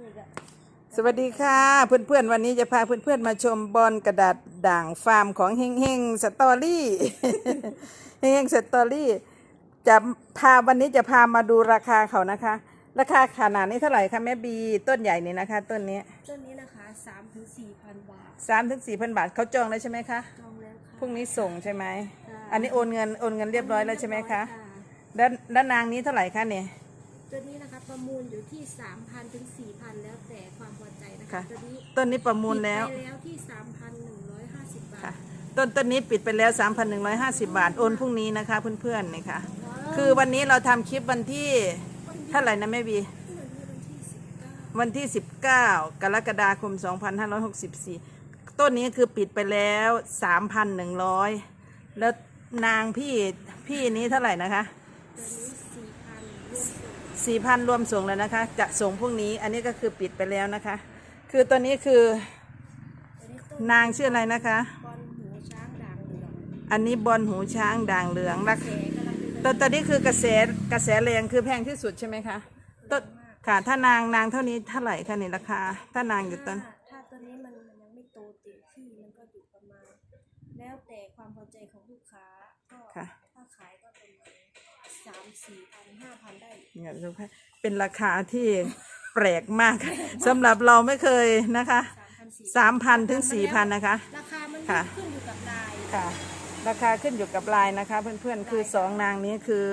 นี่ก็สวัสดีค่ะ เพื่อนๆ วันนี้จะพาเพื่อนๆ มาชมบอลกระดาษด่างฟาร์มของเฮงเฮงสตอรี่เฮงเฮงสตอรี่จะพาวันนี้จะพามาดูราคาเขานะคะ ราคาขนาดนี้เท่าไหร่คะแม่บีต้นใหญ่นี่นะคะ ต้นนี้ต้นนี้นะคะสามถึงสี่พันบาทสามถึงสี่พันบาทเขาจองแล้วใช่ไหมคะจองแล้วค่ะพรุ่งนี้ส่งใช่ไหมค่ะอันนี้โอนเงินโอนเงินเรียบร้อยแล้วใช่ไหมคะเรียบร้อยแล้วแล้วนางนี้เท่าไหร่คะเนี่ย ตัวนี้นะคะประมูลอยู่ที่สามพันถึงสี่พันแล้วแต่ความพอใจนะคะค่ะตัวนี้ต้นนี้ประมูลแล้ว ปิดไปแล้วที่สามพันหนึ่งร้อยห้าสิบบาค่ะทต้นต้นนี้ปิดไปแล้ว 3,150 บาท โอนพรุ่งนี้นะคะเพื่อนๆนี่ค่ะ คือวันนี้เราทำคลิปวันที่เท่าไหร่นะแม่บี วันที่สิบเก้าวันที่19 กรกฎาคม 2564 ต้นนี้คือปิดไปแล้ว 3,100 แล้วนางพี่พี่นี้เท่าไหร่นะคะ ตัวนี้สี่พันรวมส่ง 4,000รวมส่งแล้วนะคะ จะส่งพรุ่งนี้ อันนี้ก็คือปิดไปแล้วนะคะ คือตัวนี้คือตัวนี้ต้นนางชื่ออะไรนะคะ บอลหูช้างด่างเหลืองอันนี้บอลหูช้างด่างเหลืองราแสคากำลังเป็นตอนตอนนี้คือกระแสกระแสแรงคือแพงที่สุดใช่ไหมคะต้นค่ะถ้านางนางเท่านี้เท่าไหร่คะในราคา ถ้านางอยู่ต้นถ้า ที่มันก็อยู่ประมาณ แล้วแต่ความพอใจของลูกค้าก็ค่ะ ถ้าขายก็ประมาณสามสี่พันห้าพันได้ เนี่ยดูค่ะเป็นราคาที่แปลกมากสำหรับเราไม่เคยนะคะสามพันสี่สามพันถึงสี่พันนะคะ ราคามันค่ะ ขึ้นอยู่กับลายค่ะ ราคาขึ้นอยู่กับลายนะคะ เพื่อนๆคือสองนางนี้คือ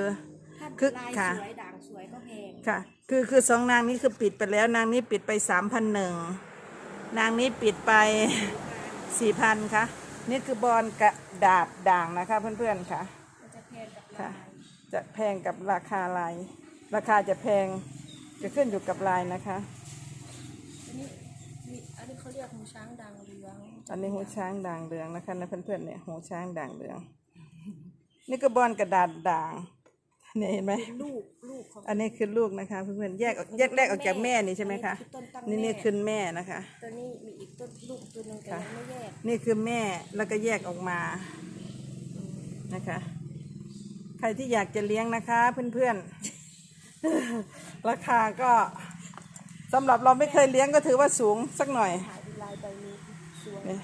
ถ้าคือลายค่ะ สวยด่างสวยก็แพงค่ะ คือคือสองนางนี้คือปิดไปแล้วนางนี้ปิดไปสามพันหนึ่งนางนี้ปิดไป สี่พันค่ะ นี่คือบอลกระดาษด่างนะคะเพื่อนๆค่ะมันจะแพงกับค่ะลายจะแพงกับราคาลาย ราคาจะแพงจะขึ้นอยู่กับลายนะคะอันนี้มีอันนี้เขาเรียกหูช้างด่างเหลืองอันนี้หูช้างด่างเหลืองนะคะนะเพื่อนๆเนี่ยหูช้างด่างเหลือง นี่ก็บอลกระดาษด่างเนี่ยเห็นไหมเป็นลูกลูกของอันนี้คือลูกนะคะเพื่อนๆแยกออกแยกแยกออกจากแม่นี่ใช่ไหมคะอันนี้คือต้นตั้งนี่นี่แม่คือแม่นะคะ ตัวนี้มีอีกต้นลูกตัวหนึงแต่ค่ะยังไม่แยกนี่คือแม่แล้วก็แยกออกมานะคะ ใครที่อยากจะเลี้ยงนะคะเพื่อนๆ ราคาก็สำหรับเราไม่เคยเลี้ยงก็ถือว่าสูงสักหน่อย ขายเป็นลายใบนี้สวย นี่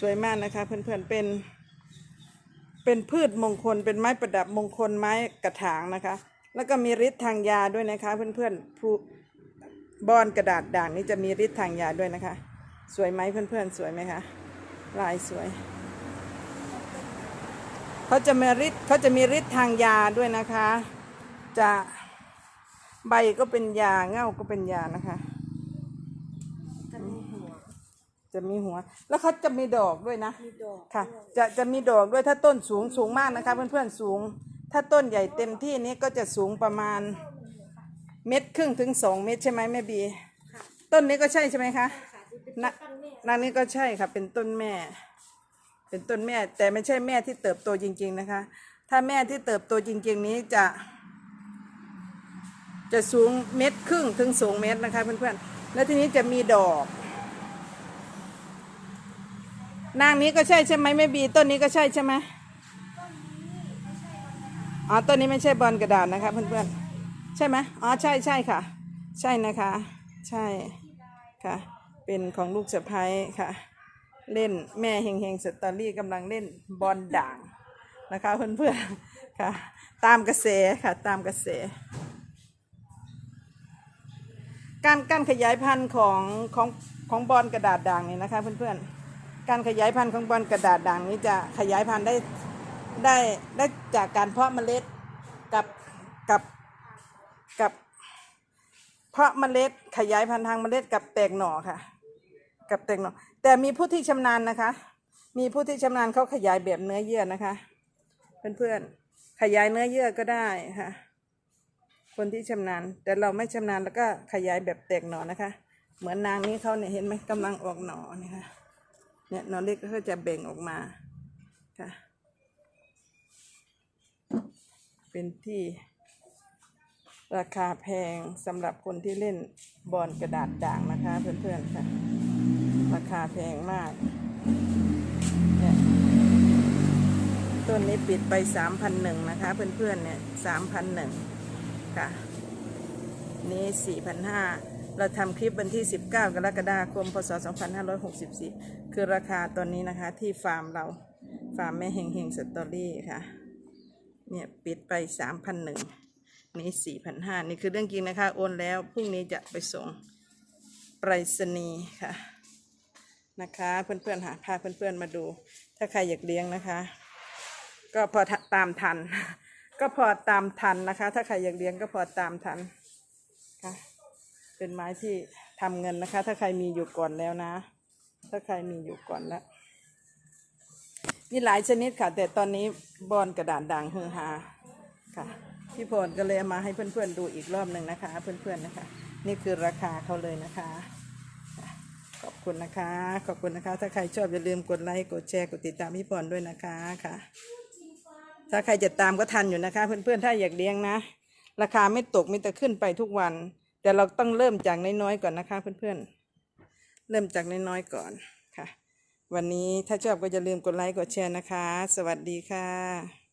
สวยมากนะคะเพื่อนๆเป็น เป็นพืชมงคล เป็นไม้ประดับมงคลไม้กระถางนะคะ แล้วก็มีฤทธิ์ทางยาด้วยนะคะ เพื่อนๆผู้บอนกระดาษด่างนี้จะมีฤทธิ์ทางยาด้วยนะคะ สวยไหมเพื่อนๆ สวยไหมคะลายสวยเขาจะมีฤทธิ์เขาจะมีฤทธิ์ทางยาด้วยนะคะ จะใบก็เป็นยาเง่าก็เป็นยานะคะมีหัว จะมีหัว แล้วเขาจะมีดอกด้วยนะมีดอกค่ะ ด้วยจะจะมีดอกด้วยถ้าต้นสูงสูงมากนะคะ เพื่อนๆสูง ถ้าต้นใหญ่เต็มที่นี้ก็จะสูงประมาณ เม็ดครึ่งถึงสองเม็ดใช่ไหมแม่บี ค่ะต้นนี้ก็ใช่ใช่ไหมคะ ค่ะที่เป็นนะต้นแม่นางนี้ก็ใช่ค่ะ เป็นต้นแม่ เป็นต้นแม่ แต่ไม่ใช่แม่ที่เติบโตจริง ๆนะคะ ถ้าแม่ที่เติบโตจริง ๆ นี้จะ จะสูงเม็ดครึ่งถึงสองเม็ดนะคะ เพื่อนๆ แล้วทีนี้จะมีดอก นางนี้ก็ใช่ใช่ไหมแม่บีต้นนี้ก็ใช่ใช่ไหมอ๋อต้นนี้ไม่ใช่บอลกระดาษนะคะเพื่อนๆใช่ไหมอ๋อใช่ใช่ค่ะ ใช่นะคะ ใช่ค่ะ เป็นของลูกสะพ้ยค่ะ เล่นแม่เฮงเฮงสตอรี่กำลังเล่นบอลด่างนะคะเพื่อนๆค่ะ ตามกระแสค่ะตามกระแสการการขยายพันธุ์ของของของบอลกระดาษด่างนี่นะคะเพื่อนๆ การขยายพันธุ์ของบอลกระดาษด่างนี้จะขยายพันธุ์ได้ได้ได้จากการเพาะเมล็ดกับกับกับ เพาะเมล็ดขยายพันธุ์ทางเมล็ดกับแตกหน่อค่ะ กับแตกหน่อ แต่มีผู้ที่ชำนาญนะคะ มีผู้ที่ชำนาญเขาขยายแบบเนื้อเยื่อนะคะเพื่อนๆขยายเนื้อเยื่อก็ได้ค่ะคนที่ชำนาญ แต่เราไม่ชำนาญแล้วก็ขยายแบบแตกหน่อนะคะ เหมือนนางนี้เขาเนี่ยเห็นไหมกำลังออกหน่อเนี่ยค่ะ เนี่ยน่อเล็กก็จะเบ่งออกมาค่ะ เป็นที่ราคาแพงสำหรับคนที่เล่นบอลกระดาษด่างนะคะ เพื่อนๆค่ะ ราคาแพงมากเนี่ยต้นนี้ปิดไปสามพันหนึ่งนะคะ เพื่อนๆเนี่ยสามพันหนึ่งค่ะ นี่สี่พันห้า เราทำคลิปวันที่ 19 กรกฎาคม พศ 2564 คือราคาตอนนี้นะคะที่ฟาร์มเรา ฟาร์มแม่เฮงเฮงสตอรี่ค่ะ เนี่ยปิดไป 3,001นี่4,500นี่คือเรื่องจริงนะคะ โอนแล้วพรุ่งนี้จะไปส่งไปรษณีย์ค่ะ นะคะเพื่อนๆหาพาเพื่อนๆมาดู ถ้าใครอยากเลี้ยงนะคะ ก็พอตามทัน ก็พอตามทันนะคะ ถ้าใครอยากเลี้ยงก็พอตามทัน เป็นไม้ที่ทำเงินนะคะ ถ้าใครมีอยู่ก่อนแล้วนะ ถ้าใครมีอยู่ก่อนแล้วมีหลายชนิดค่ะ แต่ตอนนี้บอลกระดาษด่างฮือฮาค่ะพี่พลก็เลยเอามาให้เพื่อนๆดูอีกรอบหนึ่งนะคะ เพื่อนๆนะคะ นี่คือราคาเขาเลยนะคะ ขอบคุณนะคะ ขอบคุณนะคะ ถ้าใครชอบอย่าลืมกดไลค์กดแชร์กดติดตามพี่พรด้วยนะคะค่ะ ถ้าใครจะตามก็ทันอยู่นะคะ เพื่อนๆถ้าอยากเลี้ยงนะ ราคาไม่ตกมีแต่ขึ้นไปทุกวัน แต่เราต้องเริ่มจากน้อยๆก่อนนะคะ เพื่อนๆ เริ่มจากน้อยๆก่อนค่ะ วันนี้ถ้าชอบก็อย่าลืมกดไลค์กดแชร์นะคะ สวัสดีค่ะ